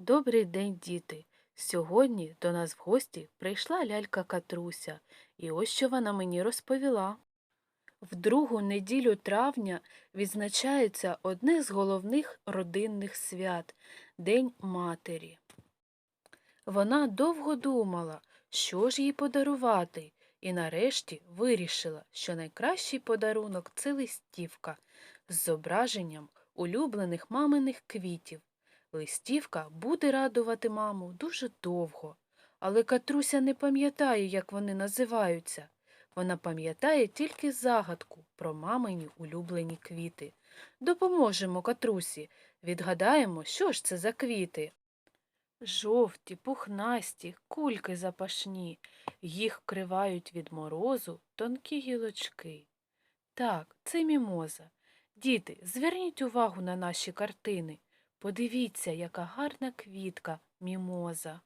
Добрий день, діти! Сьогодні до нас в гості прийшла лялька Катруся, і ось що вона мені розповіла. В другу неділю травня відзначається одне з головних родинних свят День Матері. Вона довго думала, що ж їй подарувати, і нарешті вирішила, що найкращий подарунок це листівка з зображенням улюблених маминих квітів. Листівка буде радувати маму дуже довго, але Катруся не пам'ятає, як вони називаються. Вона пам'ятає тільки загадку про мамині улюблені квіти. Допоможемо Катрусі, відгадаємо, що ж це за квіти. Жовті, пухнасті, кульки запашні, їх вкривають від морозу тонкі гілочки. Так, це мімоза. Діти, зверніть увагу на наші картини. Подивіться, яка гарна квітка мімоза.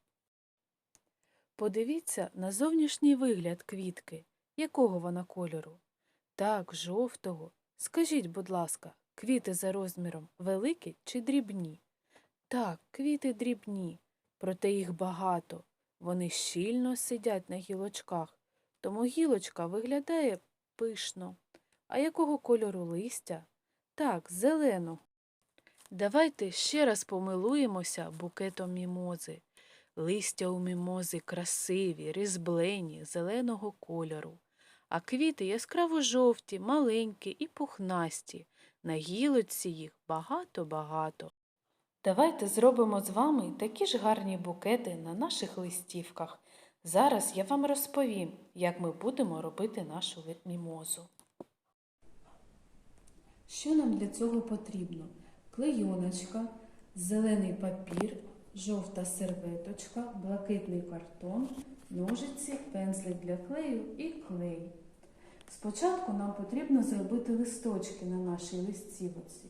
Подивіться на зовнішній вигляд квітки. Якого вона кольору? Так, жовтого. Скажіть, будь ласка, квіти за розміром великі чи дрібні? Так, квіти дрібні, проте їх багато. Вони щільно сидять на гілочках, тому гілочка виглядає пишно. А якого кольору листя? Так, зеленого. Давайте ще раз помилуємося букетом мімози. Листя у мімози красиві, різблені, зеленого кольору, а квіти яскраво жовті, маленькі і пухнасті. На гілочці їх багато-багато. Давайте зробимо з вами такі ж гарні букети на наших листівках. Зараз я вам розповім, як ми будемо робити нашу мімозу. Що нам для цього потрібно? Клейоночка, зелений папір, жовта серветочка, блакитний картон, ножиці, пензлик для клею і клей. Спочатку нам потрібно зробити листочки на нашій листівці.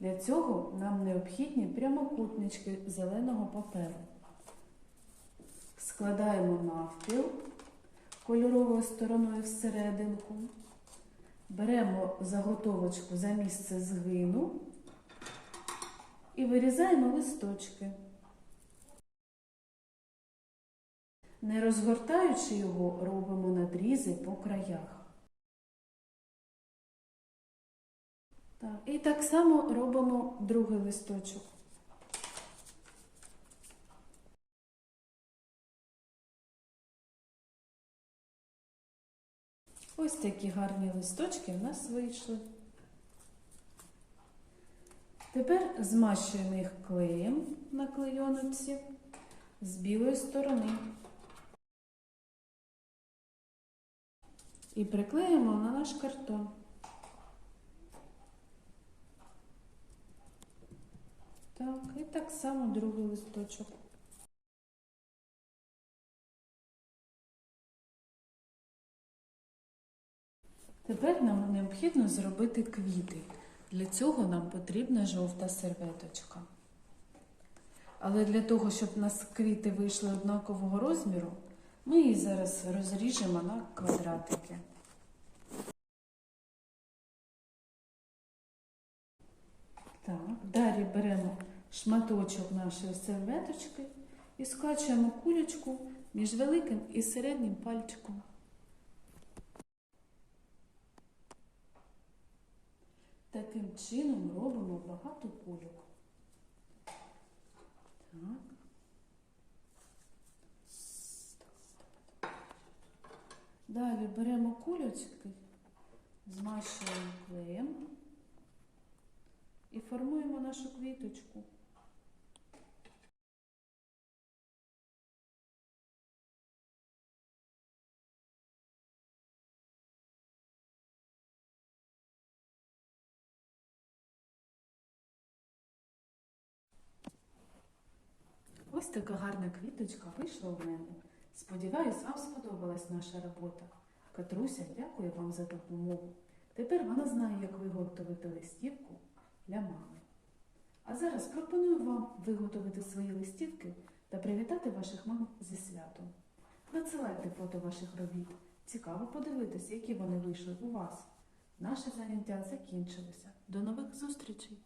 Для цього нам необхідні прямокутнички зеленого паперу. Складаємо навпіл кольоровою стороною всерединку. Беремо заготовочку за місце згину і вирізаємо листочки. Не розгортаючи його, робимо надрізи по краях. Так, І так само робимо другий листочок. Ось такі гарні листочки в нас вийшли. Тепер змащуємо їх клеєм на клейоночці з білої сторони і приклеїмо на наш картон. Так, і так само другий листочок. Тепер нам необхідно зробити квіти. Для цього нам потрібна жовта серветочка. Але для того, щоб у нас квіти вийшли однакового розміру, ми її зараз розріжемо на квадратики. Так, Далі беремо шматочок нашої серветочки і скачуємо кулечку між великим і середнім пальчиком. Таким чином робимо багато кульок. Далі беремо кульочки, змащуємо клеєм і формуємо нашу квіточку. Ось така гарна квіточка вийшла в мене. Сподіваюсь, вам сподобалась наша робота. Катруся, дякую вам за допомогу. Тепер вона знає, як виготовити листівку для мами. А зараз пропоную вам виготовити свої листівки та привітати ваших мам зі святом. Надсилайте фото ваших робіт. Цікаво подивитися, які вони вийшли у вас. Наше заняття закінчилося. До нових зустрічей!